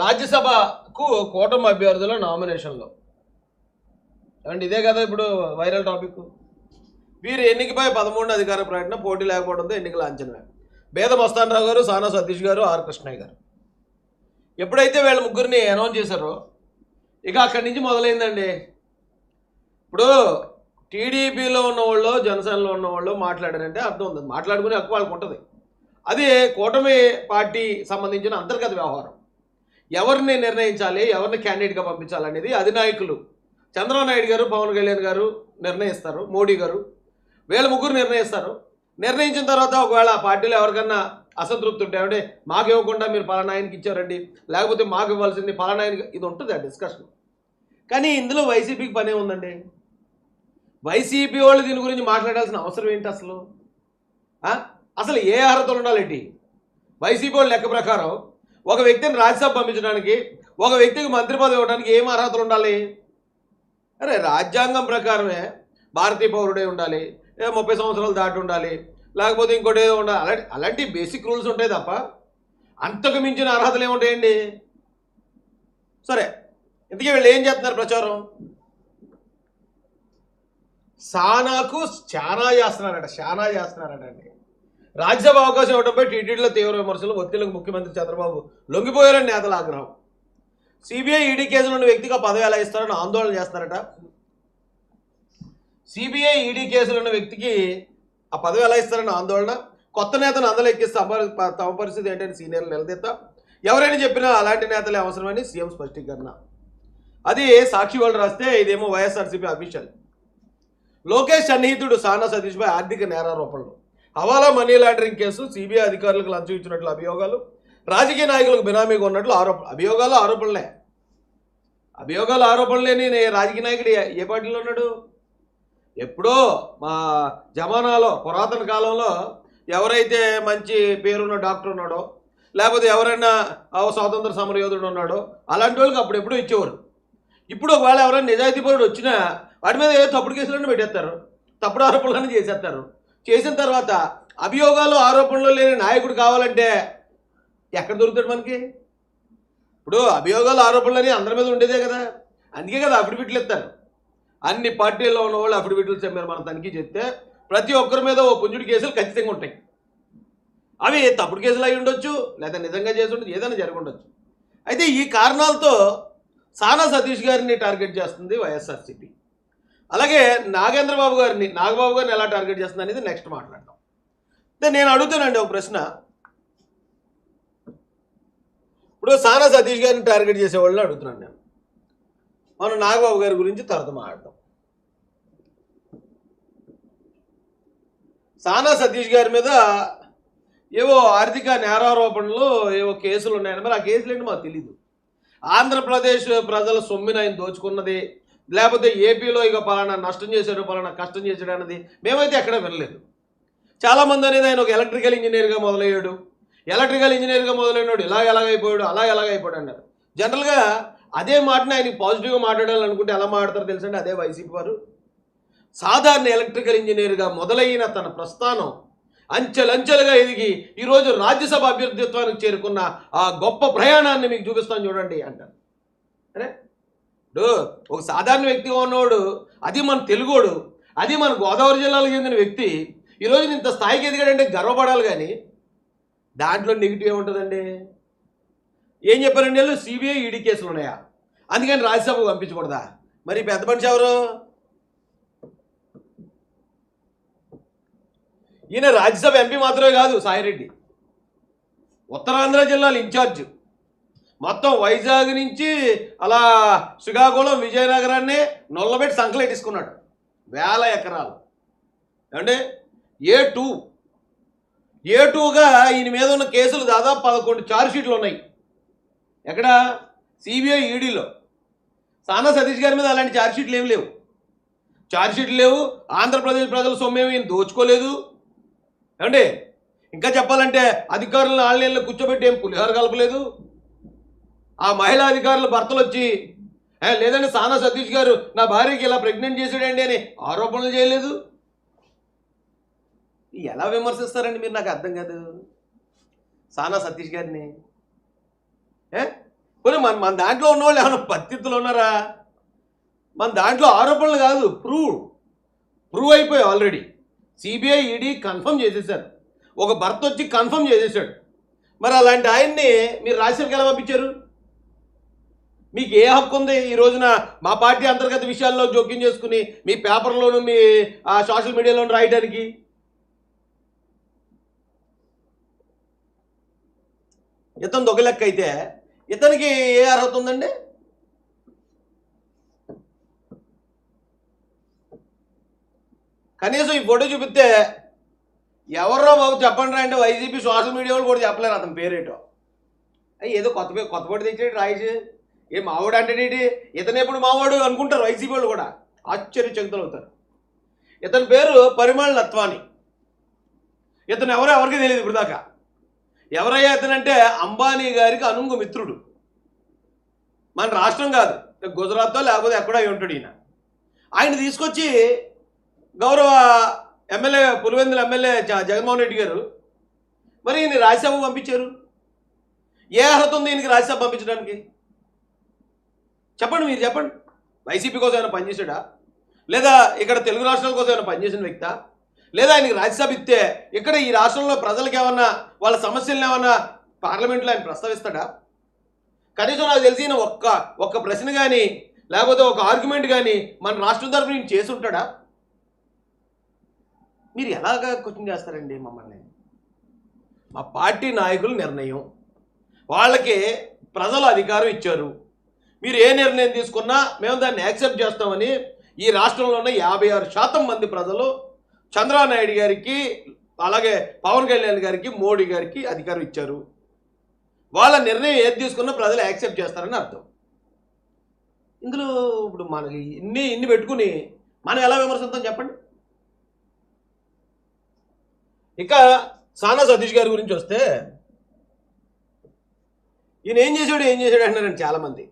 రాజ్యసభకు కూటమి అభ్యర్థుల నామినేషన్లో. అండ్ ఇదే కదా ఇప్పుడు వైరల్ టాపిక్? వీరు ఎన్నికపై పదమూడు అధికార ప్రకటన పోటీ లేకపోవడంతో ఎన్నికల అంచనా బేద మస్తానరావు గారు సానా సతీష్ గారు ఆర్ కృష్ణయ్య గారు. ఎప్పుడైతే వీళ్ళ ముగ్గురిని అనౌన్స్ చేశారో ఇక అక్కడి నుంచి మొదలైందండి. ఇప్పుడు టీడీపీలో ఉన్నవాళ్ళు జనసేనలో ఉన్నవాళ్ళు మాట్లాడారంటే అర్థం ఉంది. మాట్లాడుకునే హక్కు వాళ్ళకు ఉంటుంది. అది కూటమి పార్టీ సంబంధించిన అంతర్గత వ్యవహారం. ఎవరిని నిర్ణయించాలి ఎవరిని క్యాండిడేట్గా పంపించాలి అనేది అధినాయకులు. చంద్రబాబు నాయుడు గారు పవన్ కళ్యాణ్ గారు నిర్ణయిస్తారు మోడీ గారు. వీళ్ళ ముగ్గురు నిర్ణయిస్తారు. నిర్ణయించిన తర్వాత ఒకవేళ పార్టీలో ఎవరికన్నా అసంతృప్తి ఉంటే అంటే మాకు ఇవ్వకుండా మీరు పలానాయనకి ఇచ్చారండి లేకపోతే మాకు ఇవ్వాల్సింది పలానాయనకి ఇది ఉంటుంది ఆ డిస్కషన్ కానీ ఇందులో వైసీపీకి పనే ఉందండి వైసీపీ వాళ్ళు దీని గురించి మాట్లాడాల్సిన అవసరం ఏంటి అసలు? అసలు ఏ అర్హతలు ఉండాలండి వైసీపీ వాళ్ళ లెక్క ప్రకారం ఒక వ్యక్తిని రాజ్యసభ పంపించడానికి ఒక వ్యక్తికి మంత్రి పదవి ఇవ్వడానికి ఏం అర్హతలు ఉండాలి? అరే రాజ్యాంగం ప్రకారమే భారతీయ పౌరుడే ఉండాలి ముప్పై సంవత్సరాలు దాటి ఉండాలి లేకపోతే ఇంకోటి ఏదో ఉండాలి. అలాంటి అలాంటి బేసిక్ రూల్స్ ఉంటాయి తప్ప అంతకు మించిన అర్హతలు ఏముంటాయండి సరే ఇంతకీ వీళ్ళు ఏం చేస్తున్నారు ప్రచారం? సానాకు చాలా చేస్తున్నారట చాలా చేస్తున్నారట అండి. రాజ్యసభ అవకాశం ఇవ్వడంపై టీటీడీలో తీవ్ర విమర్శలు. ఒత్తిళ్ళకు ముఖ్యమంత్రి చంద్రబాబు లొంగిపోయారని నేతల ఆగ్రహం. సిబిఐ ఈడీ కేసులో ఉన్న వ్యక్తిగా పదవి ఎలా ఇస్తారని ఆందోళన చేస్తారట. సిబిఐ ఈడీ కేసులో ఉన్న వ్యక్తికి ఆ పదవి ఎలా ఇస్తారని ఆందోళన. కొత్త నేతను అందరూ ఎక్కిస్తే ప- తమ పరిస్థితి ఏంటని సీనియర్లు నిలదీస్తా ఎవరైనా చెప్పినా అలాంటి నేతలే అవసరమని సీఎం స్పష్టీకరణ. అది సాక్షి వాళ్ళు రాస్తే ఇదేమో వైఎస్ఆర్సీపీ అఫీషియల్. లోకేష్ సన్నిహితుడు సానా సతీష్పై ఆర్థిక నేరారోపణలు. Hawala money laundering case CBI అధికారులకు లంచం ఇచ్చినట్లు అభియోగాలు. రాజకీయ నాయకులకు బినామీగా ఉన్నట్లు ఆరోపణ అభియోగాలు ఆరోపణలే. అభియోగాలు ఆరోపణలేని రాజకీయ నాయకుడు ఏ- పార్టీలో ఉన్నాడు? ఎప్పుడో మా జమానాలో పురాతన కాలంలో ఎవరైతే మంచి పేరున్న డాక్టర్ ఉన్నాడో లేకపోతే ఎవరైనా ఆ స్వాతంత్ర సమరయోధుడు ఉన్నాడో అలాంటి వాళ్ళకి అప్పుడు ఎప్పుడూ ఇచ్చేవారు. ఇప్పుడు ఒకవేళ ఎవరైనా నిజాయితీ నిజాయితీపరుడు వచ్చినా వాటి మీద ఏ తప్పుడు కేసులన్నీ పెట్టేస్తారు. తప్పుడు ఆరోపణలన్నీ చేసేస్తారు. చేసిన తర్వాత అభియోగాలు ఆరోపణలు లేని నాయకుడు కావాలంటే ఎక్కడ దొరుకుతాడు మనకి? ఇప్పుడు అభియోగాలు అని అందరి మీద ఉండేదే కదా. అందుకే కదా అఫిడవిట్లు ఇస్తారు. అన్ని పార్టీల్లో ఉన్న వాళ్ళు అఫిడవిట్లు మీరు మనం తనిఖీ చేస్తే ప్రతి ఒక్కరి మీద ఓ పుంజుడి కేసులు ఖచ్చితంగా ఉంటాయి. అవి తప్పుడు కేసులు అయి ఉండొచ్చు లేదా నిజంగా చేసి ఉండొచ్చు ఏదైనా జరిగి ఉండొచ్చు. అయితే ఈ కారణాలతో సానా సతీష్ గారిని టార్గెట్ చేస్తుంది వైఎస్ఆర్సీపీ అలాగే నాగేంద్రబాబు గారిని నాగబాబు గారిని ఎలా టార్గెట్ చేస్తుంది అనేది నెక్స్ట్ మాట్లాడదాం. అంటే నేను అడుగుతానండి ఒక ప్రశ్న. ఇప్పుడు సానా సతీష్ గారిని టార్గెట్ చేసే వాళ్ళని అడుగుతున్నాను నేను. మనం నాగబాబు గారి గురించి తర్వాత మాట్లాడదాం. సానా సతీష్ గారి మీద ఏవో ఆర్థిక నేరారోపణలు ఏవో కేసులు ఉన్నాయని మరి ఆ కేసులు ఏంటి మాకు తెలీదు. ఆంధ్రప్రదేశ్ ప్రజల సొమ్మిని ఆయన దోచుకున్నది. లేకపోతే ఏపీలో ఇక పలానా నష్టం చేశాడు పలానా కష్టం చేశాడు అన్నది మేమైతే ఎక్కడ వినలేదు. చాలామంది అనేది ఆయన ఒక ఎలక్ట్రికల్ ఇంజనీర్గా మొదలయ్యాడు. ఎలక్ట్రికల్ ఇంజనీర్గా మొదలైనడు ఇలా ఎలాగైపోయాడు అలా ఎలాగైపోయాడు అన్నారు. జనరల్గా అదే మాటని ఆయనకి పాజిటివ్గా మాట్లాడాలనుకుంటే ఎలా మాట్లాడతారో తెలుసండి? అదే వైసీపీ వారు. సాధారణ ఎలక్ట్రికల్ ఇంజనీర్గా మొదలైన తన ప్రస్థానం అంచెలంచెలుగా ఎదిగి ఈరోజు రాజ్యసభ అభ్యర్థిత్వానికి చేరుకున్న ఆ గొప్ప ప్రయాణాన్ని మీకు చూపిస్తాను చూడండి అంటారు. అరే? ఒక సాధారణ వ్యక్తిగా ఉన్నవాడు అది మన తెలుగోడు అది మన గోదావరి జిల్లాకు చెందిన వ్యక్తి ఈరోజు ఇంత స్థాయికి ఎదిగాడంటే గర్వపడాలి కానీ దాంట్లో నెగిటివ్ ఏముంటుందండి? ఏం చెప్పారండి వాళ్ళు సిబిఐ ఈడీ కేసులు ఉన్నాయా? అందుకని రాజ్యసభకు పంపించకూడదా? మరి పెద్ద మనిషి ఎవరు? ఈయన రాజ్యసభ ఎంపీ మాత్రమే కాదు సాయిరెడ్డి. ఉత్తరాంధ్ర జిల్లాలో ఇన్ఛార్జ్. మొత్తం వైజాగ్ నుంచి అలా శ్రీకాకుళం విజయనగరాన్ని నొల్లబెట్టి సంకలెట్టించుకున్నాడు వేల ఎకరాలు. అంటే ఏ టూ. ఏ టూగా ఈయన మీద ఉన్న కేసులు దాదాపు పదకొండు ఛార్జ్షీట్లు ఉన్నాయి. ఎక్కడ? సిబిఐ ఈడీలో సానా సతీష్ గారి మీద అలాంటి ఛార్జ్షీట్లు ఏమి లేవు. ఛార్జ్షీట్లు లేవు. ఆంధ్రప్రదేశ్ ప్రజల సొమ్మేమి ఈయన దోచుకోలేదు. ఏమండి? ఇంకా చెప్పాలంటే అధికారులను ఆన్లైన్లో కూర్చోబెట్టి ఏం పులిహోర కలపలేదు. ఆ మహిళా అధికారుల భర్తలు వచ్చి లేదండి సానా సతీష్ గారు నా భార్యకి ఇలా ప్రెగ్నెంట్ చేసాడండి అని ఆరోపణలు చేయలేదు. ఎలా విమర్శిస్తారండి మీరు? నాకు అర్థం కాదు. సానా సతీష్ గారిని. పోనీ మన మన దాంట్లో ఉన్నవాళ్ళు ఏమైనా పత్తిత్తులు ఉన్నారా? మన దాంట్లో ఆరోపణలు కాదు ప్రూవ్. ప్రూవ్ అయిపోయాయి ఆల్రెడీ. సిబిఐ ఈడీ కన్ఫర్మ్ చేసేసారు ఒక భర్త వచ్చి కన్ఫర్మ్ చేసేసాడు మరి అలాంటి ఆయన్ని మీరు రాజ్యసభకి ఎలా పంపించారు? మీకు ఏ హక్కు ఉంది ఈ రోజున మా పార్టీ అంతర్గత విషయాల్లో జోక్యం చేసుకుని మీ పేపర్లోను మీ ఆ, సోషల్ మీడియాలోను రాయడానికి ఇతను దొంగ లెక్క అయితే ఇతనికి ఏ అర్హత ఉందండి? కనీసం ఈ ఫోటో చూపిస్తే ఎవర్రో బాబు చెప్పండి రా అంటే వైసీపీ సోషల్ మీడియా వాళ్ళు కూడా చెప్పలేరు అతని పేరేటో. ఏదో కొత్త కొత్త ఫోటో తెచ్చాడు రాయేసి ఏ మావాడు అంటే ఏంటి ఇతను ఎప్పుడు మావాడు అనుకుంటారు వైసీపీ వాళ్ళు కూడా. ఆశ్చర్యచకితులు అవుతారు ఇతని పేరు పరిమళ్ నత్వాని ఇతను ఎవరో ఎవరికి తెలియదు ఇప్పుడు దాకా ఎవరయ్యా ఇతనంటే అంబానీ గారికి అనుంగు మిత్రుడు. మన రాష్ట్రం కాదు. గుజరాత్తో లేకపోతే ఎక్కడో అయి ఉంటాడు ఈయన. ఆయన తీసుకొచ్చి గౌరవ ఎమ్మెల్యే పులివెందుల ఎమ్మెల్యే జగన్మోహన్ రెడ్డి గారు మరి ఈయన రాజ్యసభ పంపించారు? ఏ అర్హత ఉంది ఈయనకి రాజ్యసభ పంపించడానికి? చెప్పండి మీరు చెప్పండి. వైసీపీ కోసం ఏమైనా పనిచేసాడా లేదా ఇక్కడ తెలుగు రాష్ట్రాల కోసం ఏమైనా పనిచేసిన వ్యక్తి? లేదా ఆయనకి రాజ్యసభ ఇస్తే ఇక్కడ ఈ రాష్ట్రంలో ప్రజలకు ఏమన్నా వాళ్ళ సమస్యలను ఏమన్నా పార్లమెంట్లో ఆయన ప్రస్తావిస్తాడా? కనీసం నాకు తెలిసిన ఒక్క ఒక్క ప్రశ్న కానీ లేకపోతే ఒక ఆర్గ్యుమెంట్ కానీ మన రాష్ట్రం తరఫున నేను చేసి ఉంటాడా? మీరు ఎలాగా క్వశ్చన్ చేస్తారండి మమ్మల్ని? మా పార్టీ నాయకుల నిర్ణయం. వాళ్ళకి ప్రజలు అధికారం ఇచ్చారు. మీరు ఏ నిర్ణయం తీసుకున్నా మేము దాన్ని యాక్సెప్ట్ చేస్తామని ఈ రాష్ట్రంలో ఉన్న యాభై ఆరు శాతం మంది ప్రజలు చంద్రబాబు గారికి అలాగే పవన్ కళ్యాణ్ గారికి మోడీ గారికి అధికారం ఇచ్చారు. వాళ్ళ నిర్ణయం ఏది తీసుకున్నా ప్రజలు యాక్సెప్ట్ చేస్తారని అర్థం. ఇందులో ఇప్పుడు మనకి ఇన్ని ఇన్ని పెట్టుకుని మనం ఎలా విమర్శిద్దాం చెప్పండి? ఇక సానా సతీష్ గారి గురించి వస్తే ఈయన ఏం చేశాడు ఏం చేశాడు అంటున్నారండి చాలామంది.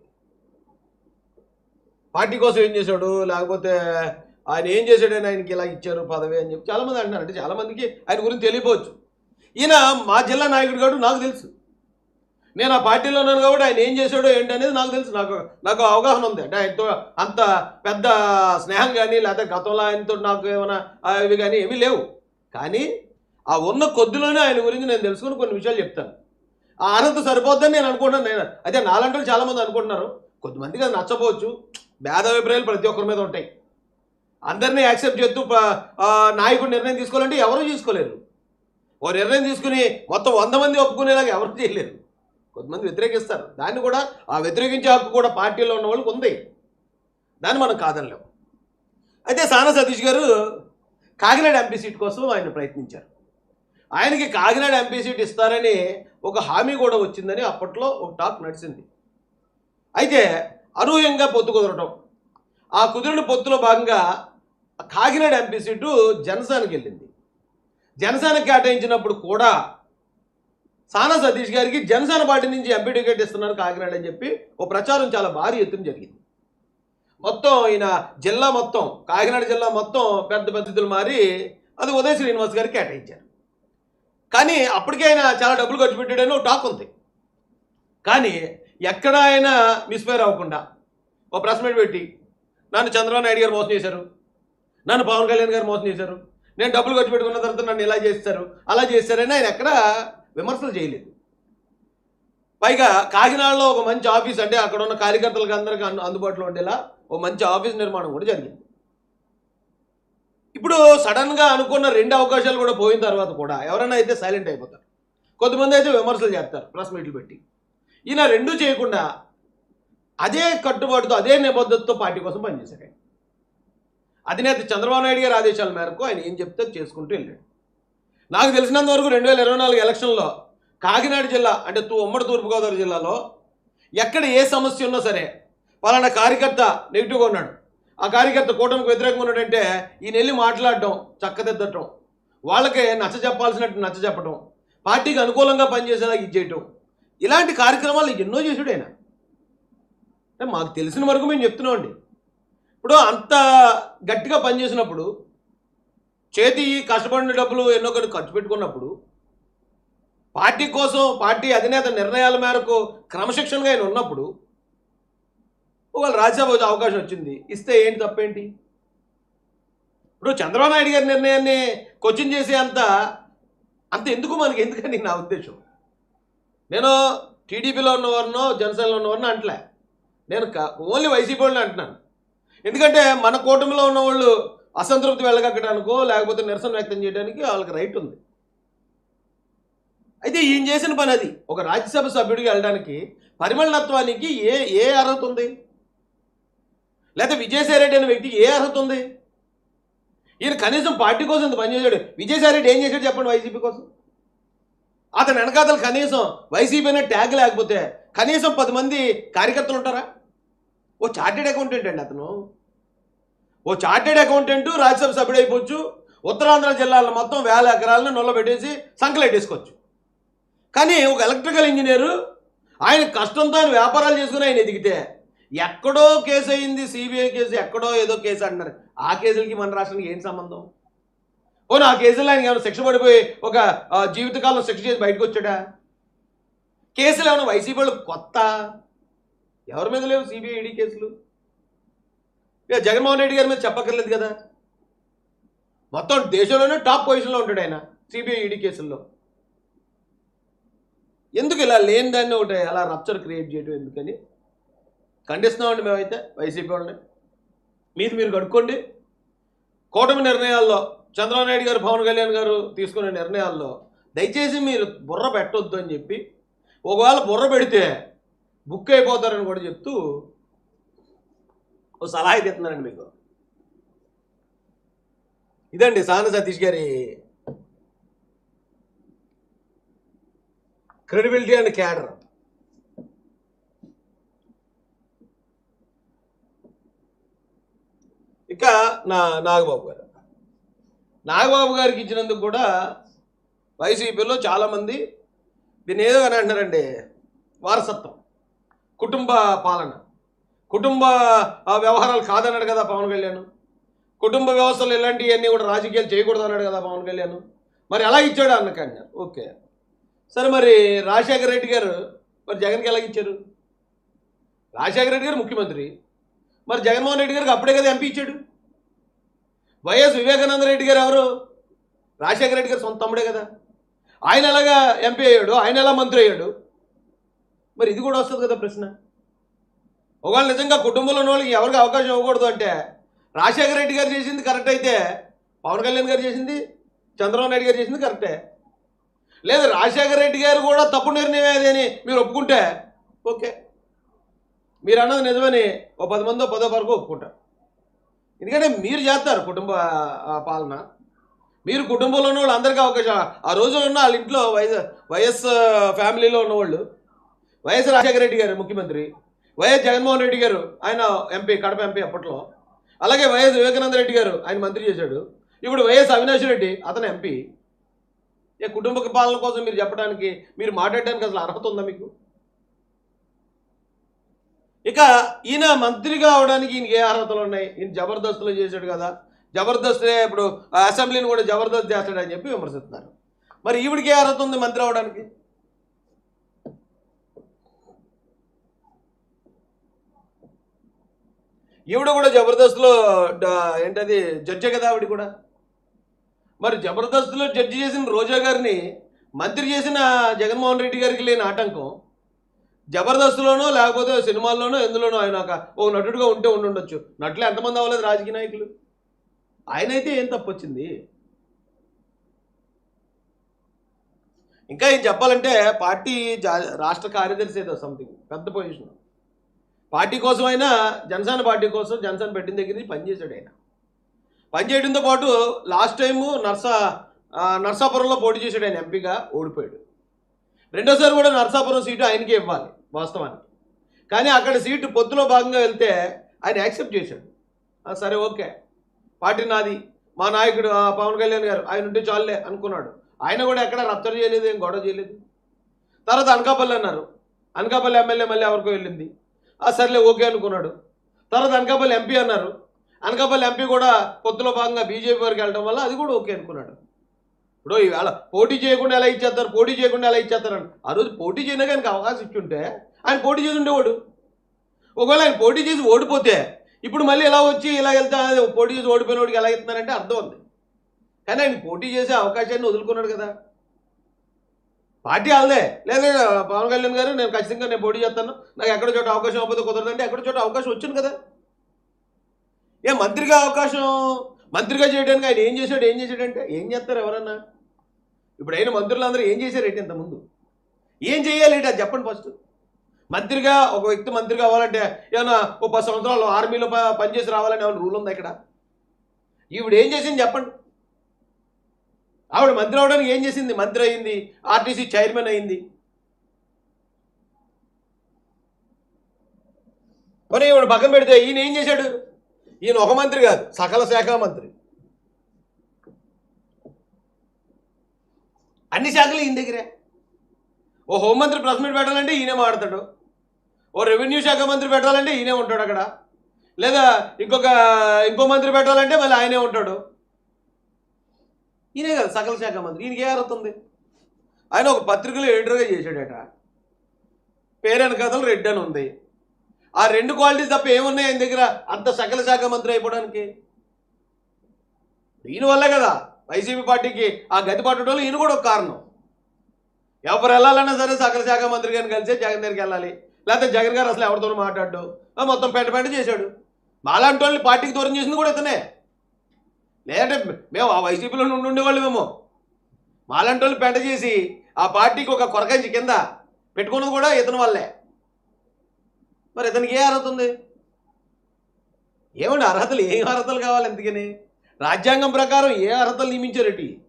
పార్టీ కోసం ఏం చేశాడు? లేకపోతే ఆయన ఏం చేశాడని ఆయనకి ఇలా ఇచ్చారు పదవి అని చెప్పి చాలామంది అంటున్నారు. అంటే చాలామందికి ఆయన గురించి తెలియపోవచ్చు. ఈయన మా జిల్లా నాయకుడు కాడు నాకు తెలుసు. నేను ఆ పార్టీలో ఉన్నాను కాబట్టి ఆయన ఏం చేశాడో ఏంటి అనేది నాకు తెలుసు. నాకు నాకు అవగాహన ఉంది. అంటే ఆయనతో అంత పెద్ద స్నేహం కానీ లేకపోతే గతంలో ఆయనతో నాకు ఏమైనా అవి కానీ ఏమీ లేవు. కానీ ఆ ఉన్న కొద్దిలోనే ఆయన గురించి నేను తెలుసుకుని కొన్ని విషయాలు చెప్తాను. ఆ అర్హత సరిపోద్దని నేను అనుకుంటున్నాను. నేను అదే నాలంటే చాలామంది అనుకుంటున్నారు. కొద్దిమందికి అది నచ్చపోవచ్చు. భేదాభిప్రాయాలు ప్రతి ఒక్కరి మీద ఉంటాయి. అందరినీ యాక్సెప్ట్ చేస్తూ నాయకుడు నిర్ణయం తీసుకోవాలంటే ఎవరూ తీసుకోలేరు ఓ నిర్ణయం తీసుకుని మొత్తం వంద మంది ఒప్పుకునేలాగా ఎవరు చేయలేరు. కొంతమంది వ్యతిరేకిస్తారు. దాన్ని కూడా ఆ వ్యతిరేకించే హక్కు కూడా పార్టీలో ఉన్న వాళ్ళకి ఉంది. దాన్ని మనం కాదనలేము అయితే సానా సతీష్ గారు కాకినాడ ఎంపీ సీట్ కోసం ఆయన ప్రయత్నించారు. ఆయనకి కాకినాడ ఎంపీ సీట్ ఇస్తారని ఒక హామీ కూడా వచ్చిందని అప్పట్లో ఒక టాక్ నడిచింది. అయితే అనూహ్యంగా పొత్తు కుదరటం. ఆ కుదిరిన పొత్తులో భాగంగా కాకినాడ ఎంపీ సీటు జనసేనకి వెళ్ళింది. జనసేనకి కేటాయించినప్పుడు కూడా సానా సతీష్ గారికి జనసేన పార్టీ నుంచి ఎంపీ టికెట్ ఇస్తున్నారు కాకినాడ అని చెప్పి ఓ ప్రచారం చాలా భారీ ఎత్తున జరిగింది. మొత్తం ఈయన జిల్లా మొత్తం కాకినాడ జిల్లా మొత్తం పెద్ద పద్ధతులు మారి అది ఉదయ శ్రీనివాస్ గారికి కేటాయించారు. కానీ అప్పటికే ఆయన చాలా డబ్బులు ఖర్చు పెట్టాడని ఒక టాక్ ఉంది. కానీ ఎక్కడ ఆయన మిస్ఫైర్ అవ్వకుండా. ఓ ప్రెస్ మీట్ పెట్టి నన్ను చంద్రబాబు నాయుడు గారు మోసం చేశారు. నన్ను పవన్ కళ్యాణ్ గారు మోసం చేశారు. నేను డబ్బులు ఖర్చు పెట్టుకున్న తర్వాత నన్ను ఇలా చేస్తారు అలా చేస్తారని ఆయన ఎక్కడ విమర్శలు చేయలేదు. పైగా కాకినాడలో ఒక మంచి ఆఫీస్ అంటే అక్కడ ఉన్న కార్యకర్తలకు అందరికీ అందుబాటులో ఉండేలా ఓ మంచి ఆఫీస్ నిర్మాణం కూడా జరిగింది. ఇప్పుడు సడన్గా అనుకున్న రెండు అవకాశాలు కూడా పోయిన తర్వాత కూడా ఎవరైనా అయితే సైలెంట్ అయిపోతారు. కొంతమంది అయితే విమర్శలు చేస్తారు ప్రెస్ మీట్లు పెట్టి. ఈయన రెండూ చేయకుండా అదే కట్టుబాటుతో అదే నిబద్ధతతో పార్టీ కోసం పనిచేశాడు ఆయన. అధినేత చంద్రబాబు నాయుడు గారి ఆదేశాల మేరకు ఆయన ఏం చెప్తే చేసుకుంటూ వెళ్ళాడు. నాకు తెలిసినంత వరకు రెండు వేల ఇరవై నాలుగు ఎలక్షన్లో కాకినాడ జిల్లా అంటే తూ ఉమ్మడి తూర్పుగోదావరి జిల్లాలో ఎక్కడ ఏ సమస్య ఉన్నా సరే పలానా కార్యకర్త నెగిటివ్గా ఉన్నాడు. ఆ కార్యకర్త కూటమికి వ్యతిరేకంగా ఉన్నాడంటే ఈయన వెళ్ళి మాట్లాడటం చక్కదిద్దటం వాళ్ళకి నచ్చ చెప్పాల్సినట్టు నచ్చ చెప్పటం పార్టీకి అనుకూలంగా పనిచేసేలా ఇది చేయటం ఇలాంటి కార్యక్రమాలు ఎన్నో చేసాడు ఆయన. అంటే మాకు తెలిసిన వరకు మేము చెప్తున్నామండి. ఇప్పుడు అంత గట్టిగా పనిచేసినప్పుడు చేతి కష్టపడిన డబ్బులు ఎన్నో కొన్ని ఖర్చు పెట్టుకున్నప్పుడు పార్టీ కోసం పార్టీ అధినేత నిర్ణయాల మేరకు క్రమశిక్షణగా ఆయన ఉన్నప్పుడు ఒకవేళ రాజ్యసభ అవకాశం వచ్చింది ఇస్తే ఏంటి తప్పేంటి? ఇప్పుడు చంద్రబాబు నాయుడు గారి నిర్ణయాన్ని క్వశ్చన్ చేసే అంత అంత ఎందుకు మనకి? ఎందుకని నా ఉద్దేశం. నేను టీడీపీలో ఉన్నవారినో జనసేనలో ఉన్నవారినో అంటలే. నేను ఓన్లీ వైసీపీ వాళ్ళని అంటున్నాను. ఎందుకంటే మన కూటమిలో ఉన్న వాళ్ళు అసంతృప్తి వెళ్ళగక్కడానికో లేకపోతే నిరసన వ్యక్తం చేయడానికి వాళ్ళకి రైట్ ఉంది. అయితే ఈయన చేసిన పని అది. ఒక రాజ్యసభ సభ్యుడికి వెళ్ళడానికి పరిమళనత్వానికి ఏ ఏ అర్హత ఉంది? లేకపోతే విజయసాయిరెడ్డి అనే వ్యక్తికి ఏ అర్హత ఉంది? ఈయన కనీసం పార్టీ కోసం పనిచేశాడు విజయసాయిరెడ్డి ఏం చేశాడు చెప్పండి వైసీపీ కోసం? అతని వెనకాతలు కనీసం వైసీపీ ట్యాగ్ లేకపోతే కనీసం పది మంది కార్యకర్తలు ఉంటారా? ఓ చార్టెడ్ అకౌంటెంట్ అండి అతను. ఓ చార్టెడ్ అకౌంటెంట్ రాజ్యసభ సభ్యుడైపోవచ్చు. అయిపోవచ్చు ఉత్తరాంధ్ర జిల్లాలను మొత్తం వేల ఎకరాలను నొల్లబెట్టేసి సంకలెట్టేసుకోవచ్చు. కానీ ఒక ఎలక్ట్రికల్ ఇంజనీరు ఆయన కష్టంతో ఆయన వ్యాపారాలు చేసుకుని ఆయన ఎదిగితే ఎక్కడో కేసు అయింది సిబిఐ కేసు ఎక్కడో ఏదో కేసు అంటున్నారు. ఆ కేసులకి మన రాష్ట్రానికి ఏం సంబంధం? ఓ ఆ కేసులో ఆయన ఏమైనా శిక్ష పడిపోయి ఒక జీవితకాలం శిక్ష చేసి బయటకు వచ్చాడా? కేసులు ఏమైనా వైసీపీ వాళ్ళు కొత్త? ఎవరి మీద లేవు సిబిఐడి కేసులు? ఇక జగన్మోహన్ రెడ్డి గారి మీద చెప్పక్కర్లేదు కదా? మొత్తం దేశంలోనే టాప్ పొజిషన్లో ఉంటాడు ఆయన సిబిఐడి కేసుల్లో. ఎందుకు ఇలా లేని దాన్ని ఒకటి అలా రప్చర్ క్రియేట్ చేయడం ఎందుకని? ఖండిస్తున్నామండి మేమైతే వైసీపీ వాళ్ళని. మీది మీరు కడుక్కోండి కూటమి నిర్ణయాల్లో చంద్రబాబు నాయుడు గారు పవన్ కళ్యాణ్ గారు తీసుకునే నిర్ణయాల్లో దయచేసి మీరు బుర్ర పెట్టొద్దు అని చెప్పి ఒకవేళ బుర్ర పెడితే బుక్ అయిపోతారని కూడా చెప్తూ ఓ సలహా అయితే ఇస్తున్నానండి మీకు. ఇదండి సాన సతీష్ గారి క్రెడిబిలిటీ అండ్ క్యాడర్. ఇక నా నాగబాబు గారు. నాగబాబు గారికి ఇచ్చినందుకు కూడా వైసీపీలో చాలామంది దీన్ని ఏదో అని అంటున్నారండి. వారసత్వం. కుటుంబ పాలన. కుటుంబ ఆ, వ్యవహారాలు కాదన్నాడు కదా పవన్ కళ్యాణ్. కుటుంబ వ్యవస్థలు ఇలాంటివన్నీ కూడా రాజకీయాలు చేయకూడదు అన్నాడు కదా పవన్ కళ్యాణ్. మరి ఎలా ఇచ్చాడు అన్నకండి ఓకే. సరే మరి రాజశేఖర రెడ్డి గారు మరి జగన్కి ఎలా ఇచ్చారు? రాజశేఖర రెడ్డి గారు ముఖ్యమంత్రి. మరి జగన్మోహన్ రెడ్డి గారికి అప్పుడే కదా ఎంపీ ఇచ్చాడు? వైఎస్ వివేకానంద రెడ్డి గారు ఎవరు? రాజశేఖర రెడ్డి గారు సొంత తమ్ముడే కదా. ఆయన ఎలాగా ఎంపీ అయ్యాడు? ఆయన ఎలా మంత్రి అయ్యాడు? మరి ఇది కూడా వస్తుంది కదా ప్రశ్న. ఒకవేళ నిజంగా కుటుంబంలో ఉన్న వాళ్ళకి ఎవరికి అవకాశం ఇవ్వకూడదు అంటే రాజశేఖర రెడ్డి గారు చేసింది కరెక్ట్ అయితే పవన్ కళ్యాణ్ గారు చేసింది చంద్రబాబు నాయుడు గారు చేసింది కరెక్టే లేదు రాజశేఖర రెడ్డి గారు కూడా తప్పు నిర్ణయం అది అని మీరు ఒప్పుకుంటే ఓకే. మీరు అన్నది నిజమని ఓ పది మందో పదో వరకు ఒప్పుకుంటారు ఎందుకంటే మీరు చేస్తారు కుటుంబ పాలన. మీరు కుటుంబంలో ఉన్న వాళ్ళు అందరికీ అవకాశం. ఆ రోజు ఉన్న వాళ్ళ ఇంట్లో వైఎస్ వైఎస్ ఫ్యామిలీలో ఉన్నవాళ్ళు వైఎస్ రాజశేఖర రెడ్డి గారు ముఖ్యమంత్రి వైఎస్ జగన్మోహన్ రెడ్డి గారు ఆయన ఎంపీ కడప ఎంపీ అప్పట్లో. అలాగే వైఎస్ వివేకానంద రెడ్డి గారు ఆయన మంత్రి చేశాడు. ఇప్పుడు వైఎస్ అవినాష్ రెడ్డి అతను ఎంపీ. ఏ కుటుంబ పాలన కోసం మీరు చెప్పడానికి మీరు మాట్లాడడానికి అసలు అర్హత ఉందా మీకు? ఇక ఈయన మంత్రిగా అవడానికి ఈయనకి ఏ అర్హతలు ఉన్నాయి? ఈయన జబర్దస్త్లో చేశాడు కదా. జబర్దస్త్లే ఇప్పుడు అసెంబ్లీని కూడా జబర్దస్త్ చేస్తాడని చెప్పి విమర్శిస్తున్నారు. మరి ఈవిడికి ఏ అర్హత ఉంది మంత్రి అవడానికి? ఈవిడ కూడా జబర్దస్త్లో ఏంటది జడ్జే కదా ఆవిడ కూడా. మరి జబర్దస్త్లో జడ్జి చేసిన రోజా గారిని మంత్రి చేసిన జగన్మోహన్ రెడ్డి గారికి లేని ఆటంకం జబర్దస్త్లోనో లేకపోతే సినిమాల్లోనో ఎందులోనో ఆయన ఒక ఓ నటుడుగా ఉంటే ఉండుండొచ్చు. నటులు ఎంతమంది అవ్వలేదు రాజకీయ నాయకులు. ఆయన అయితే ఏం తప్పు వచ్చింది ఇంకా ఏం చెప్పాలంటే పార్టీ జా- రాష్ట్ర కార్యదర్శి ఏదో సంథింగ్ పెద్ద పొజిషన్ పార్టీ కోసం అయినా జనసేన పార్టీ కోసం జనసేన పెట్టిన దగ్గర నుంచి పనిచేశాడు ఆయన. పనిచేయడంతో పాటు లాస్ట్ టైము నర్సా నర్సాపురంలో పోటీ చేశాడు ఆయన ఎంపీగా ఓడిపోయాడు. రెండోసారి కూడా నర్సాపురం సీటు ఆయనకే ఇవ్వాలి వాస్తవానికి. కానీ అక్కడ సీటు పొత్తులో భాగంగా వెళ్తే ఆయన యాక్సెప్ట్ చేశాడు. సరే ఓకే. పార్టీ నాది. మా నాయకుడు ఆ, పవన్ కళ్యాణ్ గారు ఆయన ఉంటే చాలులే అనుకున్నాడు. ఆయన కూడా ఎక్కడ రప్తర్ చేయలేదు ఏం గొడవ చేయలేదు. తర్వాత అనకాపల్లి అన్నారు. అనకాపల్లి ఎమ్మెల్యే మళ్ళీ ఎవరికో వెళ్ళింది. ఆ సర్లే ఓకే అనుకున్నాడు. తర్వాత అనకాపల్లి ఎంపీ అన్నారు. అనకాపల్లి ఎంపీ కూడా పొత్తులో భాగంగా బీజేపీ వారికి వెళ్ళడం వల్ల అది కూడా ఓకే అనుకున్నాడు. ఇప్పుడు ఈవేళ పోటీ చేయకుండా ఎలా ఇచ్చేస్తారు? పోటీ చేయకుండా ఎలా ఇచ్చేస్తారని ఆ రోజు పోటీ చేయడానికి ఆయనకు అవకాశం ఇచ్చుంటే ఆయన పోటీ చేసి ఉండేవాడు ఒకవేళ ఆయన పోటీ చేసి ఓడిపోతే ఇప్పుడు మళ్ళీ ఇలా వచ్చి ఇలా వెళ్తే పోటీ చేసి ఓడిపోయిన వాడికి ఎలా ఇస్తున్నారంటే అర్థం ఉంది. కానీ ఆయన పోటీ చేసే అవకాశాన్ని వదులుకున్నాడు కదా. పార్టీ వాళ్ళదే. లేదా పవన్ కళ్యాణ్ గారు నేను ఖచ్చితంగా నేను పోటీ చేస్తాను. నాకు ఎక్కడ చోట అవకాశం అవ్వకపోతే కుదరదంటే ఎక్కడ చోట అవకాశం వచ్చింది కదా. ఏ మంత్రిగా అవకాశం మంత్రిగా చేయడానికి ఆయన ఏం చేశాడు? ఏం చేశాడంటే ఏం చేస్తారు ఎవరన్నా? ఇప్పుడు అయిన మంత్రులందరూ ఏం చేశారు ఏంటి ఇంతకుముందు? ఏం చేయాలి ఏంటి అది చెప్పండి ఫస్ట్. మంత్రిగా ఒక వ్యక్తి మంత్రిగా అవ్వాలంటే ఏమైనా ఓ పది సంవత్సరాలు ఆర్మీలో పనిచేసి రావాలని ఏమైనా రూల్ ఉందా ఇక్కడ? ఈవిడ ఏం చేసింది చెప్పండి. ఆవిడ మంత్రి అవడానికి ఏం చేసింది? మంత్రి అయింది ఆర్టీసీ చైర్మన్ అయింది. మరి ఈవిడ పక్కన పెడితే ఈయన ఏం చేశాడు? ఈయన ఒక మంత్రి కాదు సకల శాఖ మంత్రి. అన్ని శాఖలు ఈయన దగ్గరే. ఓ హోంమంత్రి ప్రెస్ మీట్ పెట్టాలంటే ఈయనే మాడతాడు. ఓ రెవెన్యూ శాఖ మంత్రి పెట్టాలంటే ఈయనే ఉంటాడు అక్కడ. లేదా ఇంకొక ఇంకో మంత్రి పెట్టాలంటే మళ్ళీ ఆయనే ఉంటాడు. ఈయనే కదా సకల శాఖ మంత్రి. ఈయనకి ఏ అర్హత ఉంది? ఆయన ఒక పత్రికలో ఎడిటర్గా చేశాడట. పేరెన్ కథలు రెడ్ అని ఉంది. ఆ రెండు క్వాలిటీస్ తప్ప ఏమున్నాయి ఆయన దగ్గర? అంత సకల శాఖ మంత్రి అయిపోవడానికి. దీనివల్ల వల్లే కదా వైసీపీ పార్టీకి ఆ గతి పట్టడంలో ఈయన కూడా ఒక కారణం. ఎవరు వెళ్ళాలన్నా సరే సకల శాఖ మంత్రి గారిని కలిసి జగన్ దగ్గరికి వెళ్ళాలి. లేకపోతే జగన్ గారు అసలు ఎవరితోనూ మాట్లాడు ఆ మొత్తం పెంట పెంట చేశాడు. మాలాంటి వాళ్ళని పార్టీకి దూరం చేసింది కూడా ఇతనే. లేదంటే మేము ఆ వైసీపీలో నుండి ఉండేవాళ్ళు మేము మాలాంటి వాళ్ళు పెంట చేసి ఆ పార్టీకి ఒక కొరకంచి కింద పెట్టుకున్నది కూడా ఇతని వల్లే. మరి ఇతనికి ఏ అర్హత ఉంది? ఏమండి అర్హతలు ఏం అర్హతలు కావాలి ఎందుకని రాజ్యాంగం ప్రకారం ఏ అర్హతలు నియమించారటి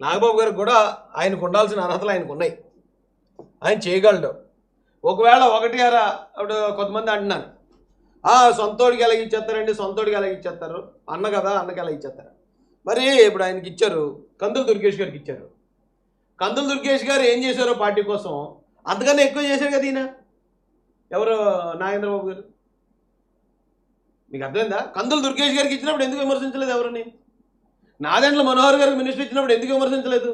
నాగబాబు గారికి కూడా ఆయనకు ఉండాల్సిన అర్హతలు ఆయనకు ఉన్నాయి. ఆయన చేయగలడు. ఒకవేళ ఒకటి అరా అప్పుడు కొంతమంది అంటున్నారు. ఆ సొంతోడికి ఎలా ఇచ్చేస్తారండి? సొంతోడికి ఎలా ఇచ్చేస్తారు? అన్న కదా అన్నకి ఎలా ఇచ్చేస్తారు? మరి ఇప్పుడు ఆయనకి ఇచ్చారు. కందులు దుర్గేష్ గారికి ఇచ్చారు. కందులు దుర్గేష్ గారు ఏం చేశారో పార్టీ కోసం అంతకన్నా ఎక్కువ చేశారు కదా ఈయన. ఎవరు నాగేంద్రబాబు గారు? మీకు అర్థమైందా? కందులు దుర్గేష్ గారికి ఇచ్చినప్పుడు ఎందుకు విమర్శించలేదు ఎవరిని? నాదెండ్ల మనోహర్ గారికి మినిస్టర్ ఇచ్చినప్పుడు ఎందుకు విమర్శించలేదు?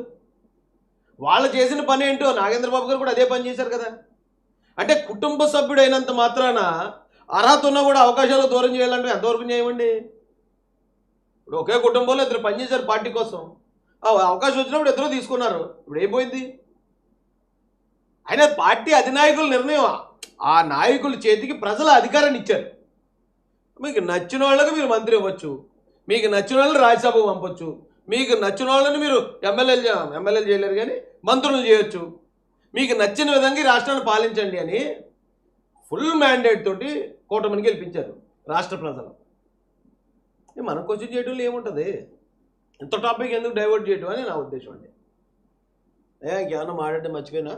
వాళ్ళు చేసిన పని ఏంటో నాగేంద్రబాబు గారు కూడా అదే పని చేశారు కదా. అంటే కుటుంబ సభ్యుడు అయినంత మాత్రాన అర్హత ఉన్నా కూడా అవకాశాలు దూరం చేయాలంటే ఎంతవరకు చేయమండి ఇప్పుడు ఒకే కుటుంబంలో ఇద్దరు పనిచేశారు పార్టీ కోసం. అవకాశం వచ్చినప్పుడు ఇద్దరు తీసుకున్నారు. ఇప్పుడు ఏం పోయింది? అయినా పార్టీ అధినాయకుల నిర్ణయం ఆ నాయకుల చేతికి ప్రజల అధికారాన్ని ఇచ్చారు. మీకు నచ్చిన వాళ్ళకి మీరు మంత్రి ఇవ్వచ్చు మీకు నచ్చిన వాళ్ళని రాజ్యసభకు పంపొచ్చు. మీకు నచ్చిన వాళ్ళని మీరు ఎమ్మెల్యేలు ఎమ్మెల్యేలు చేయలేరు కానీ మంత్రులు చేయొచ్చు. మీకు నచ్చిన విధంగా ఈ రాష్ట్రాన్ని పాలించండి అని ఫుల్ మ్యాండేట్ తోటి కూటమిని గెలిపించారు రాష్ట్ర ప్రజలు. మనకు మనం క్వశ్చన్ చేయడంలో ఏముంటుంది? ఇంత టాపిక్ ఎందుకు డైవర్ట్ చేయటం అని నా ఉద్దేశం అండి. ఏమన్నా మాట్లాడితే మర్చిపోయినా?